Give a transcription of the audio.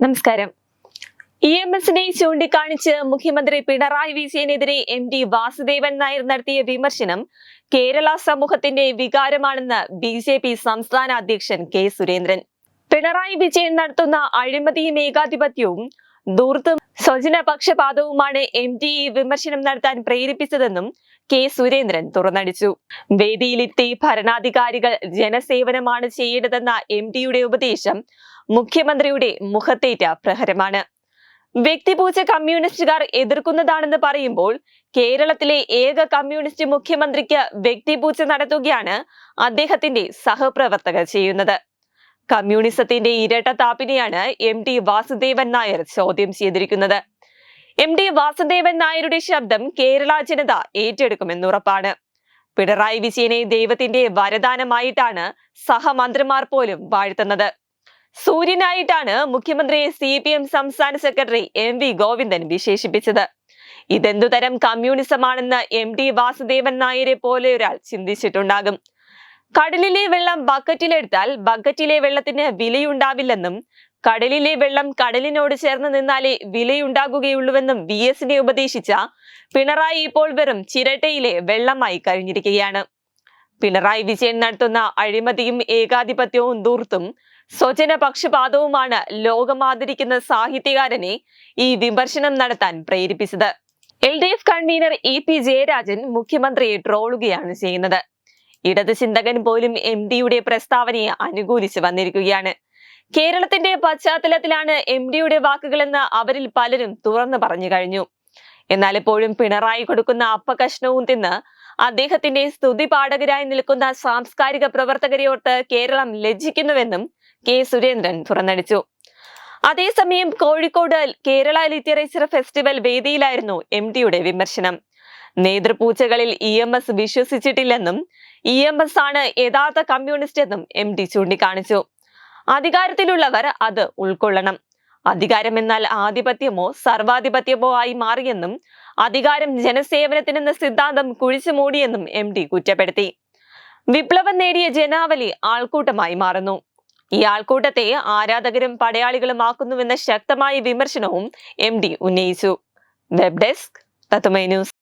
നമസ്കാരം. E M എസിനെ ചൂണ്ടിക്കാണിച്ച് മുഖ്യമന്ത്രി പിണറായി വിജയനെതിരെ എം ഡി വാസുദേവൻ നായർ നടത്തിയ വിമർശനം കേരള സമൂഹത്തിന്റെ വികാരമാണെന്ന് ബി ജെ പി സംസ്ഥാന അധ്യക്ഷൻ കെ സുരേന്ദ്രൻ. പിണറായി വിജയൻ നടത്തുന്ന അഴിമതിയും ഏകാധിപത്യവും ദൂർത്തും സ്വജനപക്ഷപാതവുമാണ് എം ഡി ഇ വിമർശനം നടത്താൻ പ്രേരിപ്പിച്ചതെന്നും കെ സുരേന്ദ്രൻ തുറന്നടിച്ചു. വേദിയിലെത്തി ഭരണാധികാരികൾ ജനസേവനമാണ് ചെയ്യേണ്ടതെന്ന എം ഡിയുടെ ഉപദേശം മുഖ്യമന്ത്രിയുടെ മുഖത്തേറ്റ പ്രഹരമാണ്. വ്യക്തിപൂജ കമ്മ്യൂണിസ്റ്റുകാർ എതിർക്കുന്നതാണെന്ന് പറയുമ്പോൾ കേരളത്തിലെ ഏക കമ്മ്യൂണിസ്റ്റ് മുഖ്യമന്ത്രിക്ക് വ്യക്തിപൂജ നടത്തുകയാണ് അദ്ദേഹത്തിന്റെ സഹപ്രവർത്തകർ ചെയ്യുന്നത്. കമ്മ്യൂണിസത്തിന്റെ ഇരട്ടത്താപ്പിനെയാണ് എം ടി വാസുദേവൻ നായർ ചോദ്യം ചെയ്തിരിക്കുന്നത്. എം ടി വാസുദേവൻ നായരുടെ ശബ്ദം കേരള ജനത ഏറ്റെടുക്കുമെന്നുറപ്പാണ് പിണറായി വിജയനെ ദൈവത്തിന്റെ വരദാനമായിട്ടാണ് സഹമന്ത്രിമാർ പോലും വാഴ്ത്തുന്നത്. സൂര്യനായിട്ടാണ് മുഖ്യമന്ത്രി സി പി എം സംസ്ഥാന സെക്രട്ടറി എം വി ഗോവിന്ദൻ വിശേഷിപ്പിച്ചത്. ഇതെന്തുതരം കമ്മ്യൂണിസമാണെന്ന് എം ടി വാസുദേവൻ നായരെ പോലെ ഒരാൾ ചിന്തിച്ചിട്ടുണ്ടാകും. കടലിലെ വെള്ളം ബക്കറ്റിലെടുത്താൽ ബക്കറ്റിലെ വെള്ളത്തിന് വിലയുണ്ടാവില്ലെന്നും കടലിലെ വെള്ളം കടലിനോട് ചേർന്ന് നിന്നാലേ വിലയുണ്ടാകുകയുള്ളൂവെന്നും വി എസിനെ ഉപദേശിച്ച പിണറായി ഇപ്പോൾ വെറും ചിരട്ടയിലെ വെള്ളമായി കഴിഞ്ഞിരിക്കുകയാണ്. പിണറായി വിജയൻ നടത്തുന്ന അഴിമതിയും ഏകാധിപത്യവും ദൂർത്തും സ്വജന പക്ഷപാതവുമാണ് ലോകമാദരിക്കുന്ന സാഹിത്യകാരനെ ഈ വിമർശനം നടത്താൻ പ്രേരിപ്പിച്ചത്. L D F convener E P Jayarajan മുഖ്യമന്ത്രിയെ ട്രോളുകയാണ് ചെയ്യുന്നത്. ഇടത് ചിന്തകൻ പോലും എം ഡിയുടെ പ്രസ്താവനയെ അനുകൂലിച്ച് വന്നിരിക്കുകയാണ്. കേരളത്തിന്റെ പശ്ചാത്തലത്തിലാണ് എം ഡിയുടെ വാക്കുകളെന്ന് അവരിൽ പലരും തുറന്നു പറഞ്ഞു കഴിഞ്ഞു. എന്നാൽ ഇപ്പോഴും പിണറായി കൊടുക്കുന്ന അപ്പകഷ്ണവും തിന്ന് അദ്ദേഹത്തിന്റെ സ്തുതി പാഠകരായി നിൽക്കുന്ന സാംസ്കാരിക പ്രവർത്തകരെ ഓർത്ത് കേരളം ലജ്ജിക്കുന്നുവെന്നും കെ സുരേന്ദ്രൻ തുറന്നടിച്ചു. അതേസമയം കോഴിക്കോട് കേരള ലിറ്ററേച്ചർ ഫെസ്റ്റിവൽ വേദിയിലായിരുന്നു എം ഡിയുടെ വിമർശനം. നേതൃപൂജകളിൽ ഇ എം എസ് വിശ്വസിച്ചിട്ടില്ലെന്നും ഇ എം എസ് ആണ് യഥാർത്ഥ കമ്മ്യൂണിസ്റ്റ് എന്നും എം ഡി ചൂണ്ടിക്കാണിച്ചു. അധികാരത്തിലുള്ളവർ അത് ഉൾക്കൊള്ളണം. അധികാരം എന്നാൽ ആധിപത്യമോ സർവാധിപത്യമോ ആയി മാറിയെന്നും അധികാരം ജനസേവനത്തിനെന്ന സിദ്ധാന്തം കുഴിച്ചു മൂടിയെന്നും എം ഡി കുറ്റപ്പെടുത്തി. വിപ്ലവം നേടിയ ജനാവലി ആൾക്കൂട്ടമായി മാറുന്നു. ഈ ആൾക്കൂട്ടത്തെ ആരാധകരും പടയാളികളും ആക്കുന്നുവെന്ന ശക്തമായ വിമർശനവും എം ഡി ഉന്നയിച്ചു. വെബ് ഡെസ്ക് തത്തുമൈ ന്യൂസ്.